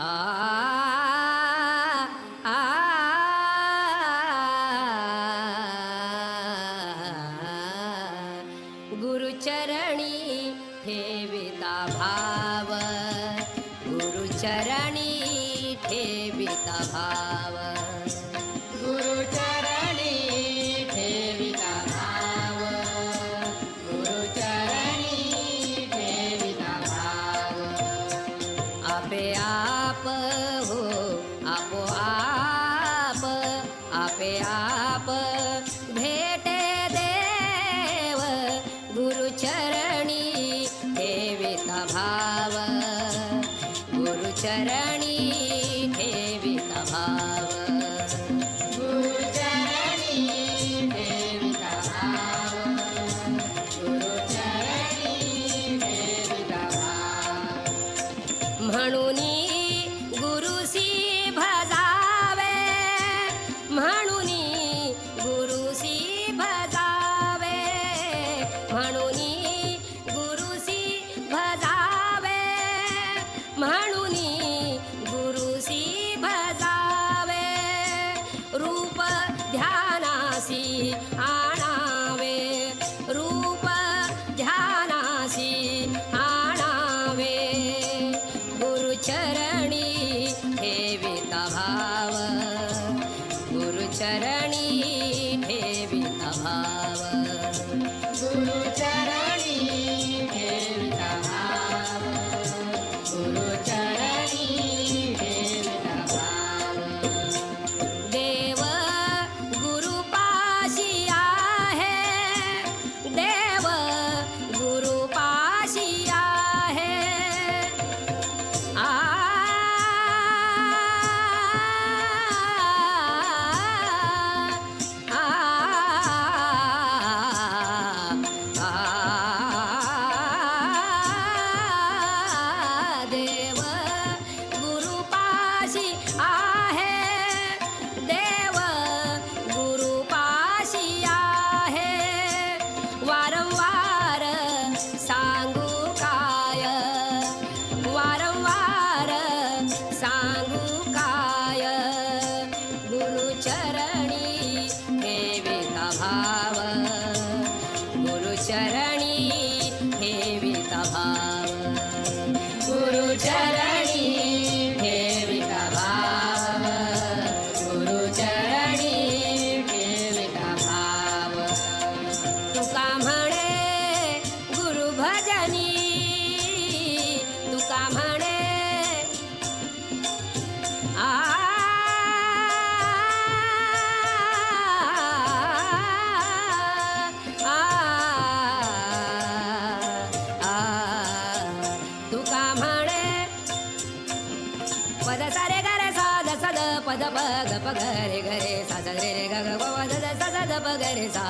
आ आ गुरुचरणी ठेविता भाव गुरुचरणी ठेविता भाव. गुरुचरणी ठेविता भाव गुरुचरणी ठेविता भाव. आपे आप आपे आप भेटे देव गुरुचरणी ठेविता भाव. गुरुचरणी ठेविता भाव. भाव. गुरुचरणी पद सारे ग रे सद द पद प ग प ग रे ग रे रे रे ग ग सद प द द स रे सा.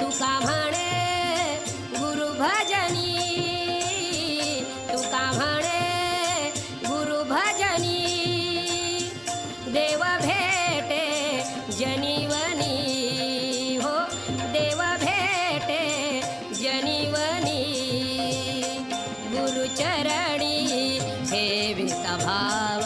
तुका म्हणे गुरु भजनी. तुका म्हणे गुरु भजनी. देव भेटे जनिवनी. हो देव भेटे जनिवनी. गुरुचरणी हे विसभाव